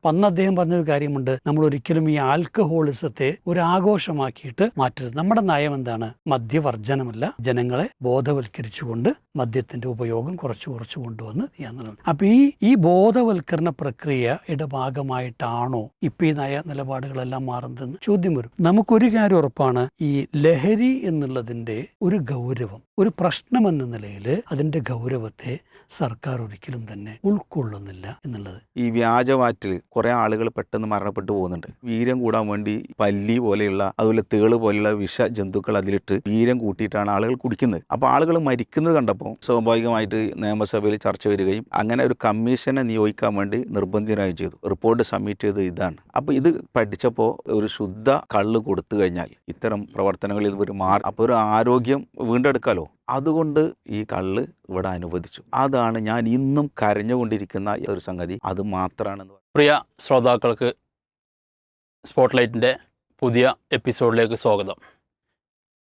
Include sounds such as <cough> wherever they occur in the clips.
അപ്പം അന്ന് അദ്ദേഹം പറഞ്ഞൊരു കാര്യമുണ്ട്. നമ്മൾ ഒരിക്കലും ഈ ആൽക്കഹോളിസത്തെ ഒരു ആഘോഷമാക്കിയിട്ട് മാറ്റരുത്. നമ്മുടെ നയം എന്താണ്? മദ്യവർജനമല്ല. ജനങ്ങളെ ബോധവൽക്കരിച്ചുകൊണ്ട് മദ്യത്തിന്റെ ഉപയോഗം കുറച്ച് കുറച്ച് കൊണ്ടുവന്ന് ചെയ്യാന്നുള്ളത് അപ്പൊ ഈ ഈ ബോധവൽക്കരണ പ്രക്രിയയുടെ ഭാഗമായിട്ടാണോ ഇപ്പൊ ഈ നയ നിലപാടുകളെല്ലാം മാറുന്നതെന്ന് ചോദ്യം വരും. നമുക്കൊരു കാര്യം ഉറപ്പാണ്. ഈ ലഹരി എന്നുള്ളതിന്റെ ഒരു ഗൗരവം ഒരു പ്രശ്നം എന്ന നിലയിൽ അതിന്റെ ഗൗരവത്തെ സർക്കാർ ഒരിക്കലും തന്നെ ഉൾക്കൊള്ളുന്നില്ല എന്നുള്ളത്. ഈ വ്യാജവാറ്റിൽ കുറെ ആളുകൾ പെട്ടെന്ന് മരണപ്പെട്ടു പോകുന്നുണ്ട്. വീര്യം കൂടാൻ വേണ്ടി പല്ലി പോലെയുള്ള അതുപോലെ തേൾ പോലെയുള്ള വിഷ ജന്തുക്കൾ അതിലിട്ട് വീര്യം കൂട്ടിയിട്ടാണ് ആളുകൾ കുടിക്കുന്നത്. അപ്പോൾ ആളുകൾ മരിക്കുന്നത് കണ്ടപ്പോൾ സ്വാഭാവികമായിട്ട് നിയമസഭയിൽ ചർച്ച വരികയും അങ്ങനെ ഒരു കമ്മീഷനെ നിയോഗിക്കാൻ വേണ്ടി നിർബന്ധിതരായി ചെയ്തു. റിപ്പോർട്ട് സബ്മിറ്റ് ചെയ്ത് ഇതാണ്. അപ്പോൾ ഇത് പഠിച്ചപ്പോൾ ഒരു ശുദ്ധ കള്ള് കൊടുത്തു കഴിഞ്ഞാൽ ഇത്തരം പ്രവർത്തനങ്ങളിൽ ഒരു മാറി അപ്പോൾ ഒരു ആരോഗ്യം വീണ്ടെടുക്കാലോ? അതുകൊണ്ട് ഈ കള്ള് ഇവിടെ അനുവദിച്ചു. അതാണ് ഞാൻ ഇന്നും കരഞ്ഞുകൊണ്ടിരിക്കുന്ന ഒരു സംഗതി. അത് മാത്രമാണെന്ന് പ്രിയ ശ്രോതാക്കൾക്ക് സ്പോട്ട്ലൈറ്റിന്റെ പുതിയ എപ്പിസോഡിലേക്ക് സ്വാഗതം.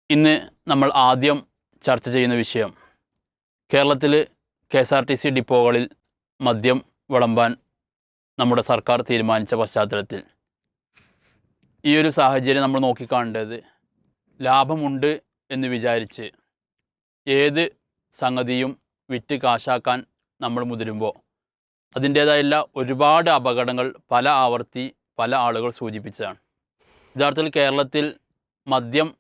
ഇന്ന് നമ്മൾ ആദ്യം ചർച്ച ചെയ്യുന്ന വിഷയം കേരളത്തിൽ K S R T C ഡിപ്പോകളിൽ മദ്യം വിളമ്പാൻ നമ്മുടെ സർക്കാർ തീരുമാനിച്ച പശ്ചാത്തലത്തിൽ. ഈ ഒരു സാഹചര്യം നമ്മൾ നോക്കിക്കാണേണ്ടത് ലാഭമുണ്ട് എന്ന് വിചാരിച്ച് ഏത് സംഗതിയും വിറ്റ് കാശാക്കാൻ നമ്മൾ മുതിരുമ്പോൾ അതിന്റേതായുള്ള ഒരുപാട് അപകടങ്ങൾ പല ആവർത്തി പല ആളുകൾ സൂചിപ്പിച്ചതാണ്. യഥാർത്ഥത്തിൽ കേരളത്തിൽ മദ്യം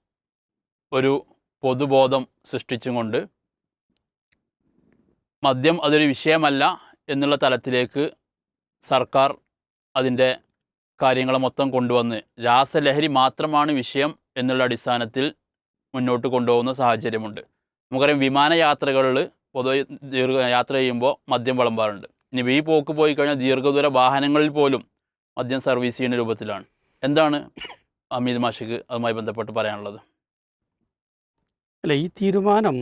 ഒരു പൊതുബോധം സൃഷ്ടിച്ചുകൊണ്ട് മദ്യം അതൊരു വിഷയമല്ല എന്നുള്ള തലത്തിലേക്ക് സർക്കാർ അതിന്റെ കാര്യങ്ങളെ മൊത്തം കൊണ്ടുവന്ന് രാസലഹരി മാത്രമാണ് വിഷയം എന്നുള്ള അടിസ്ഥാനത്തിൽ മുന്നോട്ട് കൊണ്ടുപോകുന്ന സാഹചര്യമുണ്ട്. നമുക്കറിയാം വിമാനയാത്രകളിൽ പൊതുവെ യാത്ര ചെയ്യുമ്പോൾ മദ്യം വിളമ്പാറുണ്ട്. ഇനി ഈ പോക്ക് പോയി കഴിഞ്ഞാൽ ദീർഘദൂര വാഹനങ്ങളിൽ പോലും മദ്യം സർവീസ് ചെയ്യുന്ന രൂപത്തിലാണ്. എന്താണ് അമീത് മാഷിക്ക് അതുമായി ബന്ധപ്പെട്ട് പറയാനുള്ളത്? അല്ല ഈ തീരുമാനം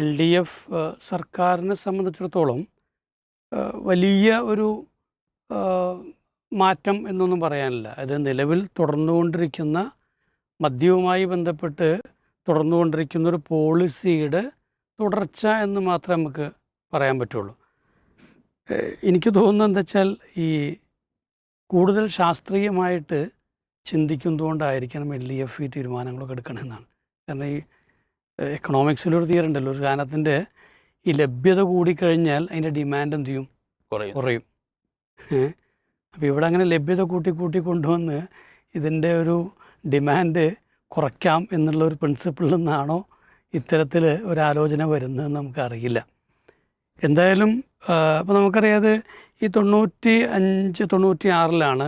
എൽ ഡി എഫ് സർക്കാരിനെ സംബന്ധിച്ചിടത്തോളം വലിയ ഒരു മാറ്റം എന്നൊന്നും പറയാനില്ല. അത് നിലവിൽ തുടർന്നുകൊണ്ടിരിക്കുന്ന മദ്യവുമായി ബന്ധപ്പെട്ട് തുടർന്നുകൊണ്ടിരിക്കുന്ന ഒരു പോളിസിയുടെ തുടർച്ച എന്ന് മാത്രമേ നമുക്ക് പറയാൻ പറ്റുള്ളൂ. എനിക്ക് തോന്നുന്നത് എന്താ വെച്ചാൽ ഈ കൂടുതൽ ശാസ്ത്രീയമായിട്ട് ചിന്തിക്കുന്നതുകൊണ്ടായിരിക്കണം എൽ ഡി എഫ് ഈ തീരുമാനങ്ങളൊക്കെ എടുക്കണമെന്നാണ് കാരണം ഈ എക്കണോമിക്സിലൊരു തിയറി ഉണ്ടല്ലോ ഒരു സാധനത്തിന്റെ ഈ ലഭ്യത കൂടിക്കഴിഞ്ഞാൽ അതിന്റെ ഡിമാൻഡ് എന്ത് ചെയ്യും? കുറയും. കുറയും. അപ്പോൾ ഇവിടെ അങ്ങനെ ലഭ്യത കൂട്ടി കൂട്ടി കൊണ്ടുവന്ന് ഇതിന്റെ ഒരു ഡിമാൻഡ് കുറയ്ക്കാം എന്നുള്ള ഒരു പ്രിൻസിപ്പിളിൽ നിന്നാണോ ഇത്തരത്തിൽ ഒരു ആലോചന വരുന്നതെന്ന് നമുക്കറിയില്ല. എന്തായാലും അപ്പോൾ നമുക്കറിയാതെ ഈ തൊണ്ണൂറ്റി അഞ്ച് തൊണ്ണൂറ്റി ആറിലാണ്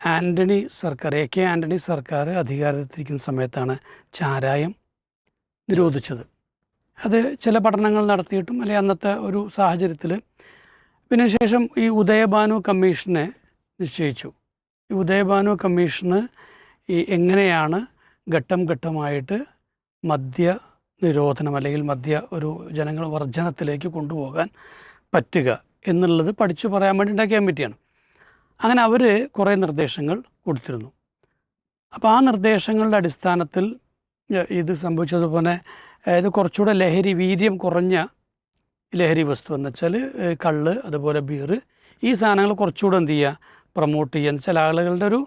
ആന്റണി സർക്കാർ എ കെ ആന്റണി സർക്കാർ അധികാരത്തിരിക്കുന്ന സമയത്താണ് ചാരായം നിരോധിച്ചത്. അത് ചില പഠനങ്ങൾ നടത്തിയിട്ടും അല്ലെങ്കിൽ അന്നത്തെ ഒരു സാഹചര്യത്തിൽ പിന്നെ ശേഷം ഈ ഉദയഭാനു കമ്മീഷനെ നിശ്ചയിച്ചു. ഈ ഉദയഭാനു കമ്മീഷന് ഈ എങ്ങനെയാണ് ഘട്ടം ഘട്ടമായിട്ട് മദ്യ നിരോധനം അല്ലെങ്കിൽ മദ്യ ഒരു ജനങ്ങൾ വർജനത്തിലേക്ക് കൊണ്ടുപോകാൻ പറ്റുക എന്നുള്ളത് പഠിച്ചു പറയാൻ വേണ്ടി ഉണ്ടാക്കിയ കമ്മിറ്റിയാണ്. അങ്ങനെ അവർ കുറേ നിർദ്ദേശങ്ങൾ കൊടുത്തിരുന്നു. അപ്പോൾ ആ നിർദ്ദേശങ്ങളുടെ അടിസ്ഥാനത്തിൽ ഇത് സംഭവിച്ചതുപോലെ ഇത് കുറച്ചുകൂടെ ലഹരി വീര്യം കുറഞ്ഞ ലഹരി വസ്തു എന്ന് വെച്ചാൽ കള്ള് അതുപോലെ ബീറ് ഈ സാധനങ്ങൾ കുറച്ചുകൂടെ എന്ത് ചെയ്യുക പ്രൊമോട്ട് ചെയ്യുക. എന്ന് വെച്ചാൽ ആളുകളുടെ ഒരു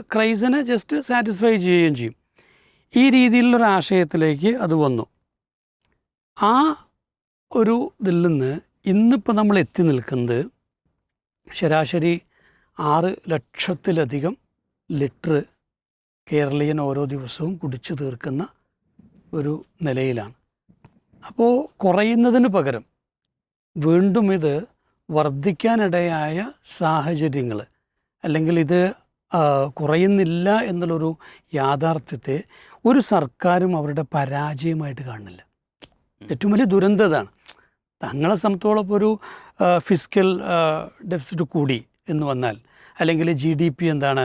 ക്രൈസിനെ ജസ്റ്റ് സാറ്റിസ്ഫൈ ചെയ്യുകയും ചെയ്യും. ഈ രീതിയിലുള്ളൊരു ആശയത്തിലേക്ക് അത് വന്നു. ആ ഒരു ഇതിൽ നിന്ന് ഇന്നിപ്പോൾ നമ്മൾ എത്തി നിൽക്കുന്നത് ശരാശരി ആറ് ലക്ഷത്തിലധികം ലിറ്റർ കേരളീയൻ ഓരോ ദിവസവും കുടിച്ചു തീർക്കുന്ന ഒരു നിലയിലാണ്. അപ്പോൾ കുറയുന്നതിന് പകരം വീണ്ടും ഇത് വർദ്ധിക്കാനിടയായ സാഹചര്യങ്ങൾ അല്ലെങ്കിൽ ഇത് കുറയുന്നില്ല എന്നുള്ളൊരു യാഥാർത്ഥ്യത്തെ ഒരു സർക്കാരും അവരുടെ പരാജയമായിട്ട് കാണുന്നില്ല. ഏറ്റവും വലിയ ദുരന്തം ഇതാണ് തങ്ങളെ സംബന്ധിച്ചോളം ഒരു ഫിസിക്കൽ ഡെഫിസിറ്റ് കൂടി എന്ന് വന്നാൽ അല്ലെങ്കിൽ ജി ഡി പി എന്താണ്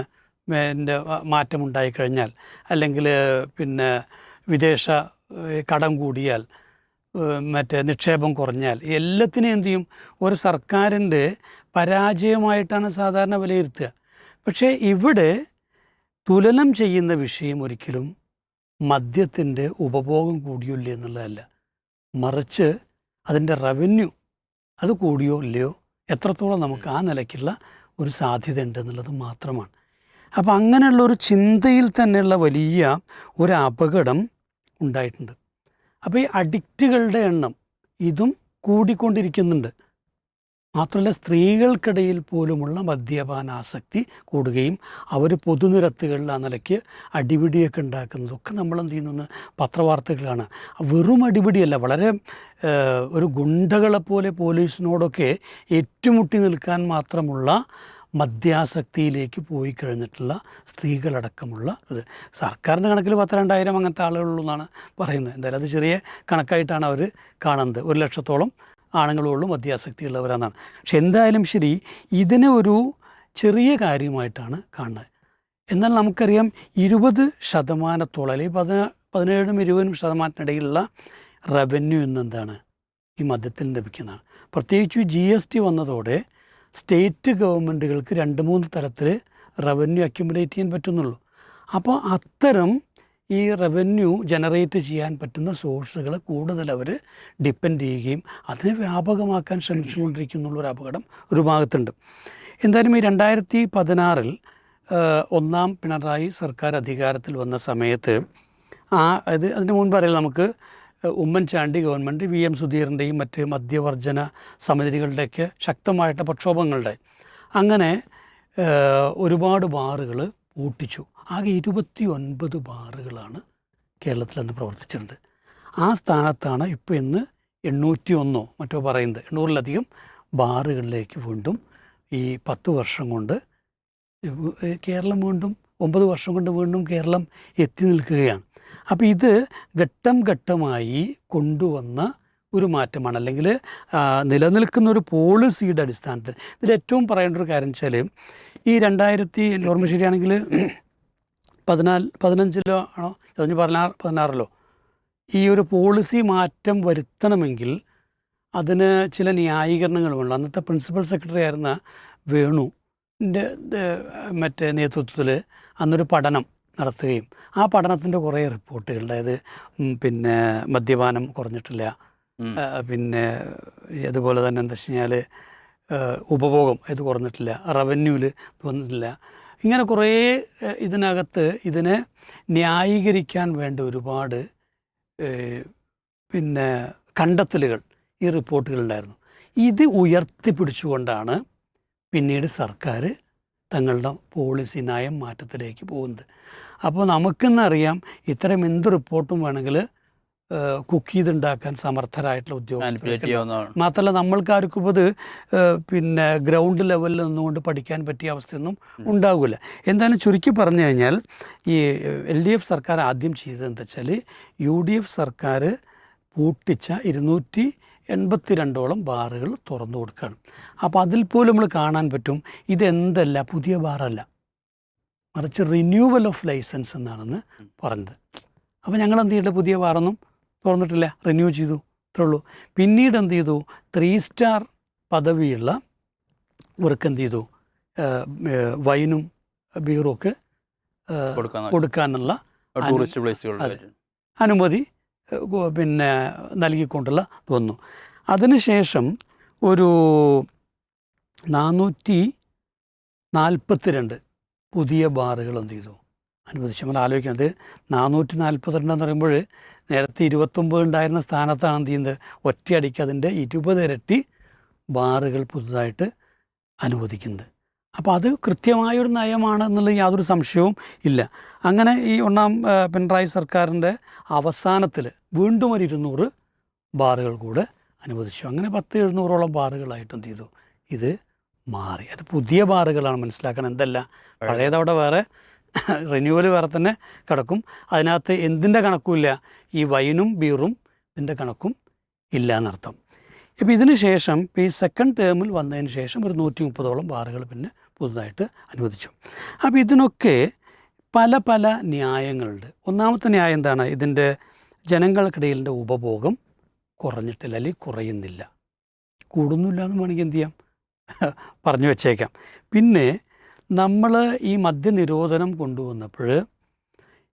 എന്റെ മാറ്റം ഉണ്ടായിക്കഴിഞ്ഞാൽ അല്ലെങ്കിൽ പിന്നെ വിദേശ കടം കൂടിയാൽ മറ്റേ നിക്ഷേപം കുറഞ്ഞാൽ എല്ലാത്തിനും എന്തു ചെയ്യും? ഒരു സർക്കാരിന്റെ പരാജയമായിട്ടാണ് സാധാരണ വിലയിരുത്തുക. പക്ഷേ ഇവിടെ തുലനം ചെയ്യുന്ന വിഷയം ഒരിക്കലും മദ്യത്തിന്റെ ഉപഭോഗം കൂടിയോ ഇല്ലയോ എന്നുള്ളതല്ല. മറിച്ച് അതിന്റെ റവന്യൂ അത് കൂടിയോ ഇല്ലയോ എത്രത്തോളം നമുക്ക് ആ നിലയ്ക്കുള്ള ഒരു സാധ്യത ഉണ്ട് എന്നുള്ളത് മാത്രമാണ്. അപ്പോൾ അങ്ങനെയുള്ള ഒരു ചിന്തയിൽ തന്നെയുള്ള വലിയ ഒരു അപകടം ഉണ്ടായിട്ടുണ്ട്. അപ്പോൾ ഈ അഡിക്റ്റുകളുടെ എണ്ണം ഇതും കൂടിക്കൊണ്ടിരിക്കുന്നുണ്ട്. മാത്രമല്ല സ്ത്രീകൾക്കിടയിൽ പോലുമുള്ള മദ്യപാനാസക്തി കൂടുകയും അവർ പൊതുനിരത്തുകളിൽ ആ നിലയ്ക്ക് അടിപിടിയൊക്കെ ഉണ്ടാക്കുന്നതൊക്കെ നമ്മൾ എന്ത് ചെയ്യുന്നു പത്രവാർത്തകളാണ് വെറും അടിപിടിയല്ല വളരെ ഒരു ഗുണ്ടകളെപ്പോലെ പോലീസിനോടൊക്കെ ഏറ്റുമുട്ടി നിൽക്കാൻ മാത്രമുള്ള മദ്യാസക്തിയിലേക്ക് പോയി കഴിഞ്ഞിട്ടുള്ള സ്ത്രീകളടക്കമുള്ള ഇത്. സർക്കാരിന്റെ കണക്കിൽ പത്ത് രണ്ടായിരം അങ്ങനത്തെ ആളുകളുള്ളൂ എന്നാണ് പറയുന്നത്. എന്തായാലും അത് ചെറിയ കണക്കായിട്ടാണ് അവർ കാണുന്നത്. ഒരു ലക്ഷത്തോളം ആണുങ്ങളുള്ളൂ മദ്യാസക്തിയുള്ളവരാണെന്നാണ് പക്ഷെ എന്തായാലും ശരി ഇതിനെ ഒരു ചെറിയ കാര്യമായിട്ടാണ് കാണുന്നത്. എന്നാൽ നമുക്കറിയാം ഇരുപത് ശതമാനത്തോളം അല്ലെങ്കിൽ പതിന പതിനേഴും ഇരുപതും ശതമാനത്തിനിടയിലുള്ള റവന്യൂ എന്നെന്താണ് ഈ മദ്യത്തിൽ ലഭിക്കുന്നതാണ്. പ്രത്യേകിച്ച് ജി എസ് ടി വന്നതോടെ സ്റ്റേറ്റ് ഗവൺമെന്റുകൾക്ക് രണ്ട് മൂന്ന് തരത്തിൽ റവന്യൂ അക്യുമുലേറ്റ് ചെയ്യാൻ പറ്റുന്നുള്ളൂ. അപ്പോൾ അത്തരം ഈ റവന്യൂ ജനറേറ്റ് ചെയ്യാൻ പറ്റുന്ന സോഴ്സുകൾ കൂടുതൽ അവർ ഡിപ്പെൻഡ് ചെയ്യുകയും അതിനെ വ്യാപകമാക്കാൻ ശ്രമിച്ചുകൊണ്ടിരിക്കുന്നുള്ളൊരു അപകടം ഒരു ഭാഗത്തുണ്ട്. എന്തായാലും ഈ രണ്ടായിരത്തി പതിനാറിൽ ഒന്നാം പിണറായി സർക്കാർ അധികാരത്തിൽ വന്ന സമയത്ത് ആ അത് അതിന് മുൻപ് അറിയാം നമുക്ക് ഉമ്മൻചാണ്ടി ഗവൺമെന്റ് വി എം സുധീറിന്റെയും മറ്റ് മദ്യവർജന സമിതികളുടെയൊക്കെ ശക്തമായിട്ട് പ്രക്ഷോഭങ്ങളുടെ അങ്ങനെ ഒരുപാട് ബാറുകൾ പൂട്ടിച്ചു ആകെ ഇരുപത്തി ഒൻപത് ബാറുകളാണ് കേരളത്തിൽ അന്ന് പ്രവർത്തിച്ചിരുന്നത്. ആ സ്ഥാനത്താണ് ഇപ്പോൾ ഇന്ന് എണ്ണൂറ്റി ഒന്നോ മറ്റോ പറയുന്നത്. എണ്ണൂറിലധികം ബാറുകളിലേക്ക് വീണ്ടും ഈ പത്ത് വർഷം കൊണ്ട് കേരളം വീണ്ടും ഒമ്പത് വർഷം കൊണ്ട് വീണ്ടും കേരളം എത്തി നിൽക്കുകയാണ്. അപ്പോൾ ഇത് ഘട്ടം ഘട്ടമായി കൊണ്ടുവന്ന ഒരു മാറ്റമാണ്. അല്ലെങ്കിൽ നിലനിൽക്കുന്ന ഒരു പോളിസിയുടെ അടിസ്ഥാനത്തിൽ ഇതിൽ ഏറ്റവും പറയേണ്ട ഒരു കാര്യം വെച്ചാൽ ഈ രണ്ടായിരത്തി എന്റെ ഓർമ്മ ശരിയാണെങ്കിൽ പതിനാല് പതിനഞ്ചിലോ ആണോ? പതിനഞ്ച് പതിനാറ് പതിനാറിലോ? ഈ ഒരു പോളിസി മാറ്റം വരുത്തണമെങ്കിൽ അതിന് ചില ന്യായീകരണങ്ങളുമുണ്ട്. അന്നത്തെ പ്രിൻസിപ്പൽ സെക്രട്ടറി ആയിരുന്ന വേണുന്റെ മറ്റേ നേതൃത്വത്തിൽ അന്നൊരു പഠനം നടത്തുകയും ആ പഠനത്തിന്റെ കുറേ റിപ്പോർട്ടുകൾ അതായത് പിന്നെ മദ്യപാനം കുറഞ്ഞിട്ടില്ല. പിന്നെ അതുപോലെ തന്നെ എന്താ വെച്ച് കഴിഞ്ഞാൽ ഉപഭോഗം ഇത് കുറഞ്ഞിട്ടില്ല റവന്യൂവിൽ വന്നിട്ടില്ല. ഇങ്ങനെ കുറേ ഇതിനകത്ത് ഇതിനെ ന്യായീകരിക്കാൻ വേണ്ട ഒരുപാട് പിന്നെ കണ്ടെത്തലുകൾ ഈ റിപ്പോർട്ടുകളുണ്ടായിരുന്നു ഇത് ഉയർത്തിപ്പിടിച്ചുകൊണ്ടാണ് പിന്നീട് സർക്കാർ തങ്ങളുടെ പോളിസി നയം മാറ്റത്തിലേക്ക് പോകുന്നത്. അപ്പോൾ നമുക്കെന്നറിയാം ഇത്തരം എന്ത് റിപ്പോർട്ടും വേണമെങ്കിൽ കുക്ക് ചെയ്തുണ്ടാക്കാൻ സമർത്ഥരായിട്ടുള്ള ഉദ്യോഗസ്ഥർ മാത്രമല്ല നമ്മൾക്കാർക്കും ഇത് പിന്നെ ഗ്രൗണ്ട് ലെവലിൽ നിന്നുകൊണ്ട് പഠിക്കാൻ പറ്റിയ അവസ്ഥയൊന്നും ഉണ്ടാകില്ല എന്തായാലും ചുരുക്കി പറഞ്ഞു കഴിഞ്ഞാൽ ഈ എൽ ഡി എഫ് സർക്കാർ ആദ്യം ചെയ്തത് എന്താ വെച്ചാൽ യു ഡി എഫ് സർക്കാർ പൂട്ടിച്ച ഇരുന്നൂറ്റി എൺപത്തി രണ്ടോളം ബാറുകൾ തുറന്നു കൊടുക്കുകയാണ്. അപ്പോൾ അതിൽ പോലും നമ്മൾ കാണാൻ പറ്റും ഇതെന്തല്ല പുതിയ ബാറല്ല. മറിച്ച് റിന്യൂവൽ ഓഫ് ലൈസൻസ് എന്നാണെന്ന് പറഞ്ഞത്. അപ്പോൾ ഞങ്ങൾ എന്ത് പുതിയ ബാറൊന്നും തുറന്നിട്ടില്ല. റിന്യൂ ചെയ്തു. അത്രേ ഉള്ളൂ. പിന്നീട് എന്ത് ചെയ്തു? ത്രീ സ്റ്റാർ പദവിയുള്ള ഇവർക്ക് എന്ത് ചെയ്തു? വൈനും ബീറും ഒക്കെ കൊടുക്കാനുള്ള ടൂറിസ്റ്റ് അനുമതി പിന്നെ നൽകിക്കൊണ്ടുള്ള തോന്നുന്നു അതിനുശേഷം ഒരു നാനൂറ്റി നാൽപ്പത്തിരണ്ട് പുതിയ ബാറുകൾ എന്ത് ചെയ്തു? അനുവദിച്ചു. നമ്മൾ ആലോചിക്കുന്നത് നാനൂറ്റി നാൽപ്പത്തിരണ്ടെന്ന് പറയുമ്പോൾ നേരത്തെ ഇരുപത്തൊമ്പത് ഉണ്ടായിരുന്ന സ്ഥാനത്താണ് എന്ത് ചെയ്യുന്നത്? ഒറ്റയടിക്ക് അതിന്റെ ഇരുപത് ഇരട്ടി ബാറുകൾ പുതുതായിട്ട് അനുവദിക്കുന്നത്. അപ്പോൾ അത് കൃത്യമായൊരു നയമാണ് എന്നുള്ള യാതൊരു സംശയവും ഇല്ല. അങ്ങനെ ഈ ഒന്നാം പിണറായി സർക്കാരിന്റെ അവസാനത്തിൽ വീണ്ടും ഒരു ഇരുന്നൂറ് ബാറുകൾ കൂടെ അനുവദിച്ചു. അങ്ങനെ പത്ത് എഴുന്നൂറോളം ബാറുകളായിട്ട് എന്ത് ചെയ്തു? ഇത് മാറി. അത് പുതിയ ബാറുകളാണ് മനസ്സിലാക്കണം എന്തല്ല പഴയതവിടെ വേറെ <laughs> റിന്യൂവൽ വേറെ തന്നെ കിടക്കും. അതിനകത്ത് എന്തിന്റെ കണക്കുമില്ല. ഈ വൈനും ബീറും ഇതിന്റെ കണക്കും ഇല്ല എന്നർത്ഥം. ഇപ്പോൾ ഇതിന് ശേഷം ഈ സെക്കൻഡ് ടേമിൽ വന്നതിന് ശേഷം ഒരു നൂറ്റി മുപ്പതോളം ബാറുകൾ പിന്നെ പുതുതായിട്ട് അനുവദിച്ചു. അപ്പോൾ ഇതിനൊക്കെ പല പല ന്യായങ്ങളുണ്ട്. ഒന്നാമത്തെ ന്യായം എന്താണ്? ഇതിന്റെ ജനങ്ങൾക്കിടയിലെ ഉപഭോഗം കുറഞ്ഞിട്ടില്ല അല്ലെങ്കിൽ കുറയുന്നില്ല. കൂടുന്നില്ല എന്ന് വേണമെങ്കിൽ എന്ത് ചെയ്യാം? <laughs> പറഞ്ഞു വെച്ചേക്കാം. പിന്നെ നമ്മൾ ഈ മദ്യനിരോധനം കൊണ്ടുവന്നപ്പോൾ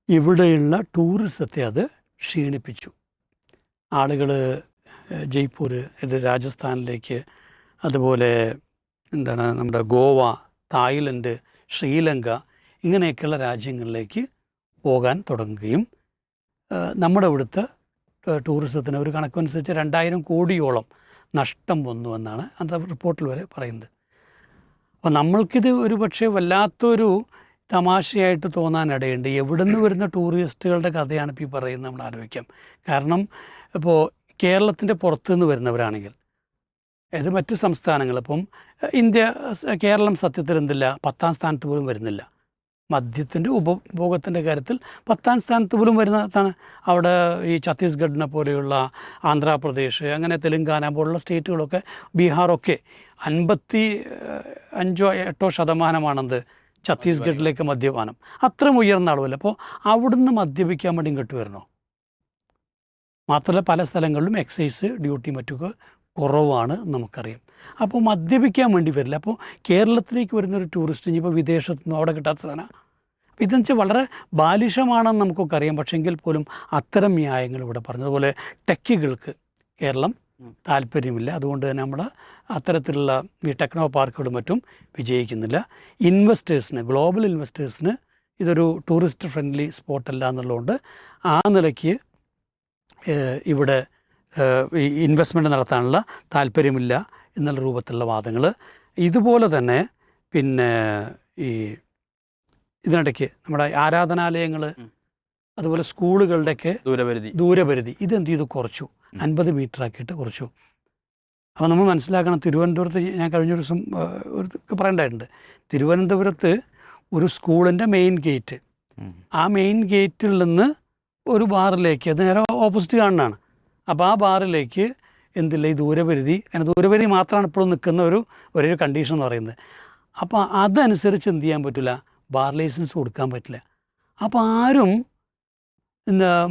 ഇവിടെയുള്ള ടൂറിസത്തെ അത് ക്ഷീണിപ്പിച്ചു. ആളുകൾ ജയ്പൂർ ഇത് രാജസ്ഥാനിലേക്ക് അതുപോലെ എന്താണ് നമ്മുടെ ഗോവ തായ്ലൻഡ് ശ്രീലങ്ക ഇങ്ങനെയൊക്കെയുള്ള രാജ്യങ്ങളിലേക്ക് പോകാൻ തുടങ്ങുകയും നമ്മുടെ ഇവിടുത്തെ ടൂറിസത്തിന് ഒരു കണക്കനുസരിച്ച് രണ്ടായിരം കോടിയോളം നഷ്ടം വന്നു എന്നാണ് അത് റിപ്പോർട്ടിൽ വരെ പറയുന്നത്. അപ്പോൾ നമ്മൾക്കിത് ഒരു പക്ഷേ വല്ലാത്തൊരു തമാശയായിട്ട് തോന്നാനിടയുണ്ട്. എവിടെ നിന്ന് വരുന്ന ടൂറിസ്റ്റുകളുടെ കഥയാണ് ഇപ്പോൾ ഈ പറയുന്നത് നമ്മൾ ആലോചിക്കാം. കാരണം ഇപ്പോൾ കേരളത്തിന്റെ പുറത്തുനിന്ന് വരുന്നവരാണെങ്കിൽ ഇത് മറ്റ് സംസ്ഥാനങ്ങൾ ഇപ്പം ഇന്ത്യ കേരളം സത്യത്തിൽ എന്തില്ല പത്താം സ്ഥാനത്ത് പോലും വരുന്നില്ല. മദ്യത്തിന്റെ ഉപഭോഗത്തിന്റെ കാര്യത്തിൽ പത്താം സ്ഥാനത്ത് പോലും വരുന്നതാണ്. അവിടെ ഈ ഛത്തീസ്ഗഡിനെ പോലെയുള്ള ആന്ധ്രാപ്രദേശ് അങ്ങനെ തെലുങ്കാന പോലുള്ള സ്റ്റേറ്റുകളൊക്കെ ബീഹാറൊക്കെ അൻപത്തി അഞ്ചോ എട്ടോ ശതമാനമാണെന്ത്? ഛത്തീസ്ഗഡിലേക്ക് മദ്യപാനം. അത്രയും ഉയർന്ന അളവില്ല? അപ്പോൾ അവിടുന്ന് മദ്യപിക്കാൻ വേണ്ടി ഇങ്ങോട്ട് മാത്രമല്ല പല സ്ഥലങ്ങളിലും എക്സൈസ് ഡ്യൂട്ടി മറ്റൊക്കെ കുറവാണ് നമുക്കറിയാം. അപ്പോൾ മദ്യപിക്കാൻ വേണ്ടി വരില്ല. അപ്പോൾ കേരളത്തിലേക്ക് വരുന്ന ഒരു ടൂറിസ്റ്റ് ഇനിയിപ്പോൾ വിദേശത്തു നിന്നും അവിടെ കിട്ടാത്ത സാധനം ഇതെന്ന് വെച്ചാൽ വളരെ ബാലിഷമാണെന്ന് നമുക്കൊക്കെ അറിയാം. പക്ഷേ എങ്കിൽ പോലും അത്തരം ന്യായങ്ങൾ ഇവിടെ പറഞ്ഞതുപോലെ ടെക്കികൾക്ക് കേരളം താല്പര്യമില്ല. അതുകൊണ്ട് തന്നെ നമ്മൾ അത്തരത്തിലുള്ള ഈ ടെക്നോ പാർക്കുകളും മറ്റും വിജയിക്കുന്നില്ല. ഇൻവെസ്റ്റേഴ്സിന് ഗ്ലോബൽ ഇൻവെസ്റ്റേഴ്സിന് ഇതൊരു ടൂറിസ്റ്റ് ഫ്രണ്ട്ലി സ്പോട്ടല്ല എന്നുള്ളതുകൊണ്ട് ആ നിലയ്ക്ക് ഇവിടെ ഇൻവെസ്റ്റ്മെന്റ് നടത്താനുള്ള താല്പര്യമില്ല എന്നുള്ള രൂപത്തിലുള്ള വാദങ്ങൾ ഇതുപോലെ തന്നെ പിന്നെ ഈ ഇതിനിടയ്ക്ക് നമ്മുടെ ആരാധനാലയങ്ങൾ അതുപോലെ സ്കൂളുകളുടെയൊക്കെ ദൂരപരിധി. ദൂരപരിധി. ഇത് എന്ത് ചെയ്തു? കുറച്ചു. അൻപത് മീറ്റർ ആക്കിയിട്ട് കുറച്ചു. അപ്പോൾ നമ്മൾ മനസ്സിലാക്കണം തിരുവനന്തപുരത്ത് ഞാൻ കഴിഞ്ഞ ദിവസം ഒരു പറയേണ്ടതായിട്ടുണ്ട് തിരുവനന്തപുരത്ത് ഒരു സ്കൂളിന്റെ മെയിൻ ഗേറ്റ്. ആ മെയിൻ ഗേറ്റിൽ നിന്ന് ഒരു ബാറിലേക്ക് അത് നേരെ ഓപ്പോസിറ്റ് കാണാണ് അപ്പോൾ ആ ബാറിലേക്ക് എന്തില്ല ഈ ദൂരപരിധി അങ്ങനെ ദൂരപരിധി മാത്രമാണ് ഇപ്പോഴും നിൽക്കുന്ന ഒരു ഒരേ കണ്ടീഷൻ എന്ന് പറയുന്നത്. അപ്പോൾ അതനുസരിച്ച് എന്ത് ചെയ്യാൻ പറ്റില്ല? ബാർ ലൈസൻസ് കൊടുക്കാൻ പറ്റില്ല. അപ്പോൾ ആരും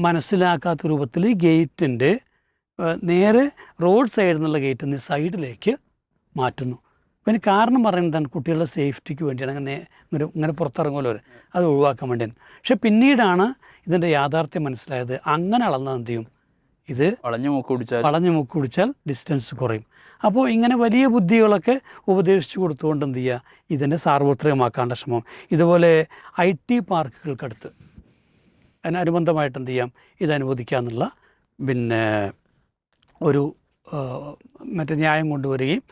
മനസ്സിലാക്കാത്ത രൂപത്തിൽ ഗേറ്റിന്റെ നേരെ റോഡ് സൈഡിൽ നിന്നുള്ള ഗേറ്റിൽ നിന്ന് സൈഡിലേക്ക് മാറ്റുന്നു. പിന്നെ കാരണം പറയുന്നതാണ് കുട്ടികളുടെ സേഫ്റ്റിക്ക് വേണ്ടിയാണ്. അങ്ങനെ ഇങ്ങനെ ഇങ്ങനെ പുറത്തിറങ്ങുമല്ലോ അത് ഒഴിവാക്കാൻ വേണ്ടിയാണ്. പക്ഷെ പിന്നീടാണ് ഇതിന്റെ യാഥാർത്ഥ്യം മനസ്സിലായത്. അങ്ങനെ അളന്നാൽ എന്ത് ചെയ്യും? ഇത് വളഞ്ഞു മൂക്ക് പിടിച്ചാൽ വളഞ്ഞു മുക്ക് കുടിച്ചാൽ ഡിസ്റ്റൻസ് കുറയും. അപ്പോൾ ഇങ്ങനെ വലിയ ബുദ്ധികളൊക്കെ ഉപദേശിച്ചു കൊടുത്തുകൊണ്ട് എന്ത് ചെയ്യുക ഇതിനെ സാർവത്രികമാക്കാനുള്ള ശ്രമം. ഇതുപോലെ ഐ ടി പാർക്കുകൾക്കടുത്ത് അതിനനുബന്ധമായിട്ട് എന്ത് ചെയ്യാം? ഇത് അനുവദിക്കാമെന്നുള്ള പിന്നെ ഒരു മറ്റേ ന്യായം കൊണ്ടുവരികയും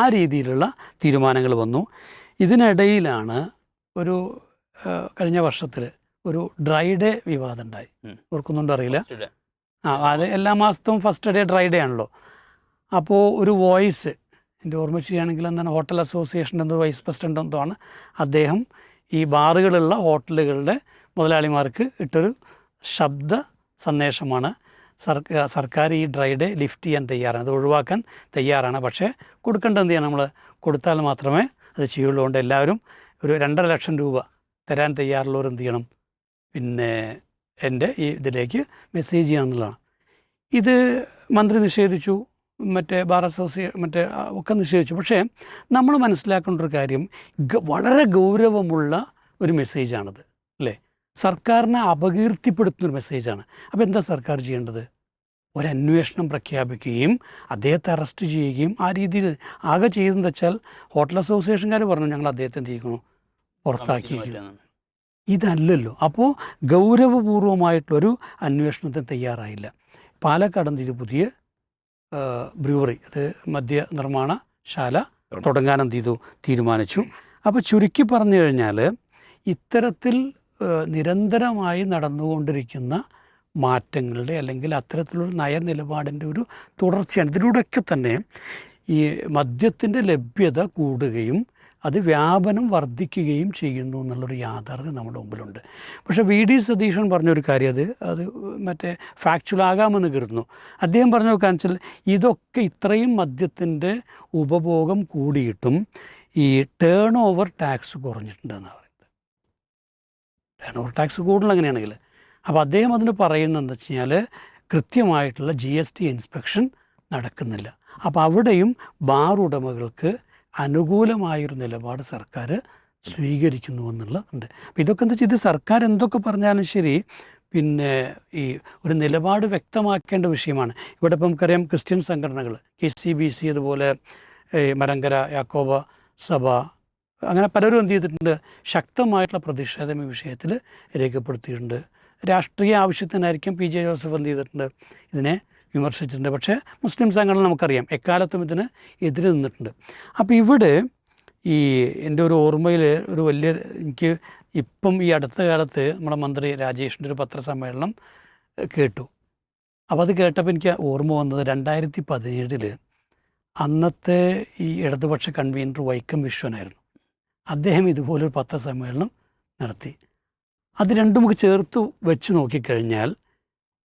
ആ രീതിയിലുള്ള തീരുമാനങ്ങൾ വന്നു. ഇതിനിടയിലാണ് ഒരു കഴിഞ്ഞ വർഷത്തിൽ ഒരു ഡ്രൈ ഡേ വിവാദം ഉണ്ടായി. ഓർക്കുന്നുണ്ടോ അറിയില്ല. ആ അത് എല്ലാ മാസത്തും ഫസ്റ്റ് ഡേ ഡ്രൈ ഡേ ആണല്ലോ. അപ്പോൾ ഒരു വോയിസ് എന്റെ ഓർമ്മ ചെയ്യുകയാണെങ്കിൽ എന്താണ് ഹോട്ടൽ അസോസിയേഷന്റെ എന്തോ വൈസ് പ്രസിഡന്റ് എന്തോ ആണ് അദ്ദേഹം ഈ ബാറുകളുള്ള ഹോട്ടലുകളുടെ മുതലാളിമാർക്ക് ഇട്ടൊരു ശബ്ദ സന്ദേശമാണ് സർക്കാർ സർക്കാർ ഈ ഡ്രൈ ഡേ ലിഫ്റ്റ് ചെയ്യാൻ തയ്യാറാണ്. അത് ഒഴിവാക്കാൻ തയ്യാറാണ്. പക്ഷേ കൊടുക്കേണ്ടത് എന്ത് ചെയ്യണം നമ്മൾ? കൊടുത്താൽ മാത്രമേ അത് ചെയ്യുള്ളൂ. കൊണ്ട് എല്ലാവരും ഒരു രണ്ടര ലക്ഷം രൂപ തരാൻ തയ്യാറുള്ളവർ എന്ത് ചെയ്യണം? പിന്നെ എന്റെ ഈ ഇതിലേക്ക് മെസ്സേജ് ചെയ്യുക എന്നുള്ളതാണ്. ഇത് മന്ത്രി നിഷേധിച്ചു മറ്റേ ബാർ അസോസിയേ മറ്റേ ഒക്കെ നിഷേധിച്ചു. പക്ഷേ നമ്മൾ മനസ്സിലാക്കേണ്ട ഒരു കാര്യം വളരെ ഗൗരവമുള്ള ഒരു മെസ്സേജാണിത് അല്ലേ? സർക്കാരിനെ അപകീർത്തിപ്പെടുത്തുന്ന ഒരു മെസ്സേജാണ് അപ്പോൾ എന്താ സർക്കാർ ചെയ്യേണ്ടത്? ഒരന്വേഷണം പ്രഖ്യാപിക്കുകയും അദ്ദേഹത്തെ അറസ്റ്റ് ചെയ്യുകയും ആ രീതിയിൽ ആകെ ചെയ്തെന്ന് വെച്ചാൽ ഹോട്ടൽ അസോസിയേഷൻകാർ പറഞ്ഞു ഞങ്ങൾ അദ്ദേഹത്തെ എന്ത് ചെയ്യണു പുറത്താക്കിയിരിക്കുന്നു. ഇതല്ലല്ലോ. അപ്പോൾ ഗൗരവപൂർവമായിട്ടുള്ളൊരു അന്വേഷണത്തിന് തയ്യാറായില്ല. പാലക്കാട് ഇത് പുതിയ ബ്രൂവറി അത് മദ്യ നിർമ്മാണശാല തുടങ്ങാൻ എന്ത് ചെയ്തു? തീരുമാനിച്ചു. അപ്പോൾ ചുരുക്കി പറഞ്ഞു കഴിഞ്ഞാൽ ഇത്തരത്തിൽ നിരന്തരമായി നടന്നുകൊണ്ടിരിക്കുന്ന മാറ്റങ്ങളുടെ അല്ലെങ്കിൽ അത്തരത്തിലുള്ള നയനിലപാടിന്റെ ഒരു തുടർച്ചയാണ്. ഇതിലൂടെയൊക്കെ തന്നെ ഈ മദ്യത്തിന്റെ ലഭ്യത കൂടുകയും അത് വ്യാപനം വർദ്ധിക്കുകയും ചെയ്യുന്നു എന്നുള്ളൊരു യാഥാർത്ഥ്യം നമ്മുടെ മുമ്പിലുണ്ട്. പക്ഷേ വി. ഡി. സതീശൻ പറഞ്ഞൊരു കാര്യം അത് അത് മറ്റേ ഫാക്ച്വൽ ആകാമെന്ന് കരുതുന്നു. അദ്ദേഹം പറഞ്ഞു കാണിച്ചാൽ ഇതൊക്കെ ഇത്രയും മദ്യത്തിന്റെ ഉപഭോഗം കൂടിയിട്ടും ഈ ടേൺ ഓവർ ടാക്സ് കുറഞ്ഞിട്ടുണ്ടെന്നാണ് പറയുന്നത്. ടേൺ ഓവർ ടാക്സ് കൂടുതൽ അങ്ങനെയാണെങ്കിൽ. അപ്പോൾ അദ്ദേഹം അതിന് പറയുന്നത് എന്താ വെച്ച് കഴിഞ്ഞാൽ കൃത്യമായിട്ടുള്ള ജി എസ് ടി ഇൻസ്പെക്ഷൻ നടക്കുന്നില്ല. അപ്പോൾ അവിടെയും ബാർ ഉടമകൾക്ക് അനുകൂലമായൊരു നിലപാട് സർക്കാർ സ്വീകരിക്കുന്നു എന്നുള്ളതുണ്ട്. അപ്പോൾ ഇതൊക്കെ എന്താ വെച്ചാൽ ഇത് സർക്കാർ എന്തൊക്കെ പറഞ്ഞാലും ശരി പിന്നെ ഈ ഒരു നിലപാട് വ്യക്തമാക്കേണ്ട വിഷയമാണ്. ഇവിടെ ഇപ്പം നമുക്കറിയാം ക്രിസ്ത്യൻ സംഘടനകൾ കെ സി ബി സി അതുപോലെ മരങ്കര യാക്കോബ സഭ അങ്ങനെ പലരും എന്ത് ചെയ്തിട്ടുണ്ട്? ശക്തമായിട്ടുള്ള പ്രതിഷേധം ഈ വിഷയത്തിൽ രേഖപ്പെടുത്തിയിട്ടുണ്ട്. രാഷ്ട്രീയ ആവശ്യത്തിനായിരിക്കും പി ജെ ജോസഫ് എന്ത് ചെയ്തിട്ടുണ്ട്? ഇതിനെ വിമർശിച്ചിട്ടുണ്ട്. പക്ഷേ മുസ്ലിം സംഘടന നമുക്കറിയാം എക്കാലത്തും ഇതിന് എതിര് നിന്നിട്ടുണ്ട്. അപ്പോൾ ഇവിടെ ഈ എന്റെ ഒരു ഓർമ്മയിൽ ഒരു വലിയ എനിക്ക് ഇപ്പം ഈ അടുത്ത കാലത്ത് നമ്മുടെ മന്ത്രി രാജേഷിന്റെ ഒരു പത്രസമ്മേളനം കേട്ടു. അപ്പോൾ അത് കേട്ടപ്പോൾ എനിക്ക് ഓർമ്മ വന്നത് രണ്ടായിരത്തി പതിനേഴിൽ അന്നത്തെ ഈ ഇടതുപക്ഷ കൺവീനർ വൈക്കം വിശ്വനായിരുന്നു. അദ്ദേഹം ഇതുപോലൊരു പത്രസമ്മേളനം നടത്തി. അത് രണ്ടും നമുക്ക് ചേർത്ത് വെച്ച് നോക്കിക്കഴിഞ്ഞാൽ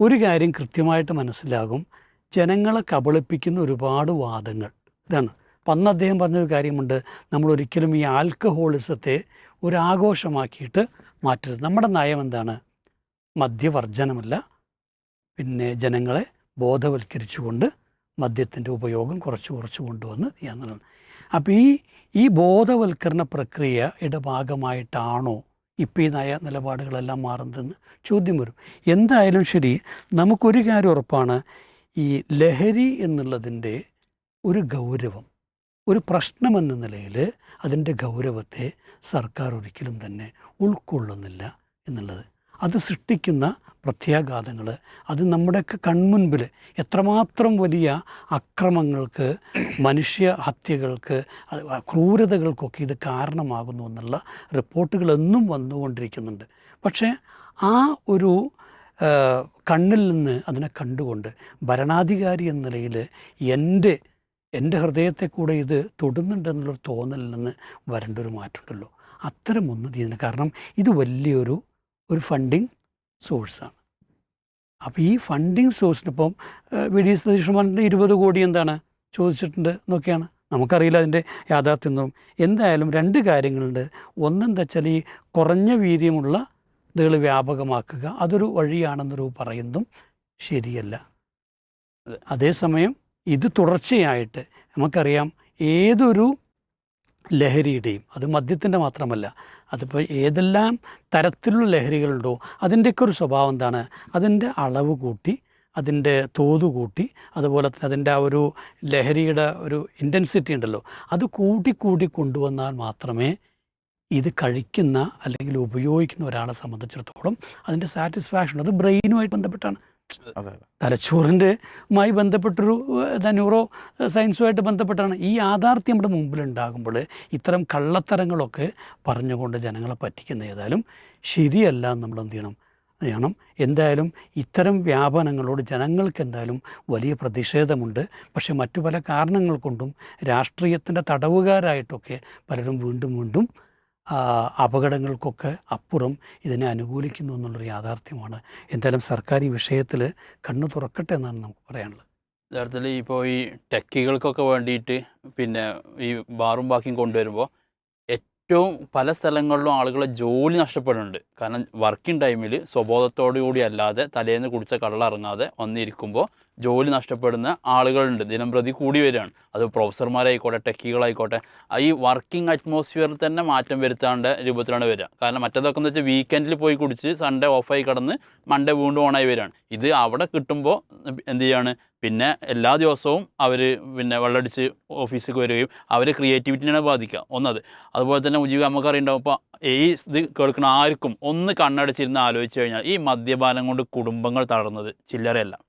ഒരു കാര്യം കൃത്യമായിട്ട് മനസ്സിലാകും. ജനങ്ങളെ കബളിപ്പിക്കുന്ന ഒരുപാട് വാദങ്ങൾ. ഇതാണ്. അന്ന് അദ്ദേഹം പറഞ്ഞൊരു കാര്യമുണ്ട്. നമ്മൾ ഒരിക്കലും ഈ ആൽക്കഹോളിസത്തെ ഒരു ആഘോഷമാക്കിയിട്ട് മാറ്റരുത്. നമ്മുടെ നയം എന്താണ്? മദ്യവർജനമല്ല പിന്നെ ജനങ്ങളെ ബോധവൽക്കരിച്ചുകൊണ്ട് മദ്യത്തിന്റെ ഉപയോഗം കുറച്ച് കുറച്ച് കൊണ്ടുവന്ന് ചെയ്യാന്നുള്ളതാണ് അപ്പോൾ ഈ ഈ ബോധവൽക്കരണ പ്രക്രിയയുടെ ഭാഗമായിട്ടാണോ ഇപ്പോൾ ഈ നയ നിലപാടുകളെല്ലാം മാറുന്നതെന്ന് ചോദ്യം വരും. എന്തായാലും ശരി നമുക്കൊരു കാര്യം ഉറപ്പാണ് ഈ ലഹരി എന്നുള്ളതിന്റെ ഒരു ഗൗരവം ഒരു പ്രശ്നമെന്ന നിലയിൽ അതിന്റെ ഗൗരവത്തെ സർക്കാർ ഒരിക്കലും തന്നെ ഉൾക്കൊള്ളുന്നില്ല എന്നുള്ളത്. അത് സൃഷ്ടിക്കുന്ന പ്രത്യാഘാതങ്ങൾ. അത് നമ്മുടെയൊക്കെ കൺമുൻപിൽ എത്രമാത്രം വലിയ അക്രമങ്ങൾക്ക് മനുഷ്യ ഹത്യകൾക്ക് ക്രൂരതകൾക്കൊക്കെ ഇത് കാരണമാകുന്നു എന്നുള്ള റിപ്പോർട്ടുകൾ എന്നും വന്നുകൊണ്ടിരിക്കുന്നുണ്ട്. പക്ഷേ ആ ഒരു കണ്ണിൽ നിന്ന് അതിനെ കണ്ടുകൊണ്ട് ഭരണാധികാരി എന്ന നിലയിൽ എന്റെ എന്റെ ഹൃദയത്തെ കൂടെ ഇത് തൊടുന്നുണ്ടെന്നുള്ളൊരു തോന്നലിൽ നിന്ന് വരേണ്ട ഒരു മാറ്റമുണ്ടല്ലോ. അത്തരം ഒന്ന് ഇതിന് കാരണം ഇത് വലിയൊരു ഒരു ഫണ്ടിങ് സോഴ്സാണ് അപ്പോൾ ഈ ഫണ്ടിങ് സോഴ്സിനിപ്പം വി ഡി സതീഷ് പറഞ്ഞിട്ട് ഇരുപത് കോടി എന്താണ് ചോദിച്ചിട്ടുണ്ട് എന്നൊക്കെയാണ്. നമുക്കറിയില്ല അതിന്റെ യാഥാർത്ഥ്യം എന്തായാലും രണ്ട് കാര്യങ്ങളുണ്ട്. ഒന്നെന്താ വെച്ചാൽ ഈ കുറഞ്ഞ വീര്യമുള്ള ഇതുകൾ വ്യാപകമാക്കുക. അതൊരു വഴിയാണെന്നൊരു പറയുന്നതും ശരിയല്ല. അതേസമയം ഇത് തുടർച്ചയായിട്ട് നമുക്കറിയാം ഏതൊരു ലഹരിയുടെയും അത് മദ്യത്തിന്റെ മാത്രമല്ല അതിപ്പോൾ ഏതെല്ലാം തരത്തിലുള്ള ലഹരികളുണ്ടോ അതിന്റെയൊക്കെ ഒരു സ്വഭാവം എന്താണ്? അതിന്റെ അളവ് കൂട്ടി അതിന്റെ തോത് കൂട്ടി അതുപോലെ തന്നെ അതിന്റെ ആ ഒരു ലഹരിയുടെ ഒരു ഇന്റൻസിറ്റി ഉണ്ടല്ലോ അത് കൂട്ടി കൂട്ടി കൊണ്ടുവന്നാൽ മാത്രമേ ഇത് കഴിക്കുന്ന അല്ലെങ്കിൽ ഉപയോഗിക്കുന്ന ഒരാളെ സംബന്ധിച്ചിടത്തോളം അതിന്റെ സാറ്റിസ്ഫാക്ഷൻ അത് ബ്രെയിനുമായി ബന്ധപ്പെട്ടാണ്. അതെ തലച്ചോറിന്റെ മായി ബന്ധപ്പെട്ടൊരു ന്യൂറോ സയൻസുമായിട്ട് ബന്ധപ്പെട്ടാണ് ഈ യാഥാർത്ഥ്യം നമ്മുടെ മുമ്പിൽ ഉണ്ടാകുമ്പോൾ ഇത്തരം കള്ളത്തരങ്ങളൊക്കെ പറഞ്ഞുകൊണ്ട് ജനങ്ങളെ പറ്റിക്കുന്ന ഏതായാലും ശരിയല്ല നമ്മൾ എന്ത് ചെയ്യണം ചെയ്യണം? എന്തായാലും ഇത്തരം വ്യാപനങ്ങളോട് ജനങ്ങൾക്ക് എന്തായാലും വലിയ പ്രതിഷേധമുണ്ട്. പക്ഷേ മറ്റു പല കാരണങ്ങൾ കൊണ്ടും രാഷ്ട്രീയത്തിന്റെ തടവുകാരായിട്ടൊക്കെ പലരും വീണ്ടും വീണ്ടും അപകടങ്ങൾക്കൊക്കെ അപ്പുറം ഇതിനെ അനുകൂലിക്കുന്നു എന്നുള്ളൊരു യാഥാർത്ഥ്യമാണ്. എന്തായാലും സർക്കാർ ഈ വിഷയത്തിൽ കണ്ണു തുറക്കട്ടെ എന്നാണ് നമുക്ക് പറയാനുള്ളത്. യഥാർത്ഥത്തിൽ ഇപ്പോൾ ഈ ടെക്കികൾക്കൊക്കെ വേണ്ടിയിട്ട് പിന്നെ ഈ ബാറും ബാക്കിയും കൊണ്ടുവരുമ്പോൾ ഏറ്റവും പല സ്ഥലങ്ങളിലും ആളുകളെ ജോലി നഷ്ടപ്പെടുന്നുണ്ട്. കാരണം വർക്കിംഗ് ടൈമിൽ സ്വബോധത്തോടു കൂടി അല്ലാതെ തലേന്ന് കുടിച്ച കള്ള ഇറങ്ങാതെ വന്നിരിക്കുമ്പോൾ ജോലി നഷ്ടപ്പെടുന്ന ആളുകളുണ്ട്. ദിനം പ്രതി കൂടി വരികയാണ്. അത് പ്രൊഫസർമാരായിക്കോട്ടെ ടെക്കികളായിക്കോട്ടെ ഈ വർക്കിംഗ് അറ്റ്മോസ്ഫിയറിൽ തന്നെ മാറ്റം വരുത്താണ്ട് രൂപത്തിലാണ് വരിക. കാരണം മറ്റേതൊക്കെ എന്ന് വെച്ചാൽ വീക്കെൻഡിൽ പോയി കുടിച്ച് സൺഡേ ഓഫായി കിടന്ന് മൺഡേ വീണ്ടും ഓണായി വരികയാണ്. ഇത് അവിടെ കിട്ടുമ്പോൾ എന്ത് ചെയ്യാണ്? പിന്നെ എല്ലാ ദിവസവും അവർ പിന്നെ വെള്ളമടിച്ച് ഓഫീസിലേക്ക് വരികയും അവർ ക്രിയേറ്റിവിറ്റിനെ ബാധിക്കുക. ഒന്നത്. അതുപോലെ തന്നെ മുജീബ് നമുക്കറിയുണ്ടാവും. ഇപ്പോൾ ഈ ഇത് കേൾക്കുന്ന ആർക്കും ഒന്ന് കണ്ണടച്ചിരുന്ന് ആലോചിച്ച് കഴിഞ്ഞാൽ ഈ മദ്യപാനം കൊണ്ട് കുടുംബങ്ങൾ തളർന്നത് ചില്ലറയല്ല.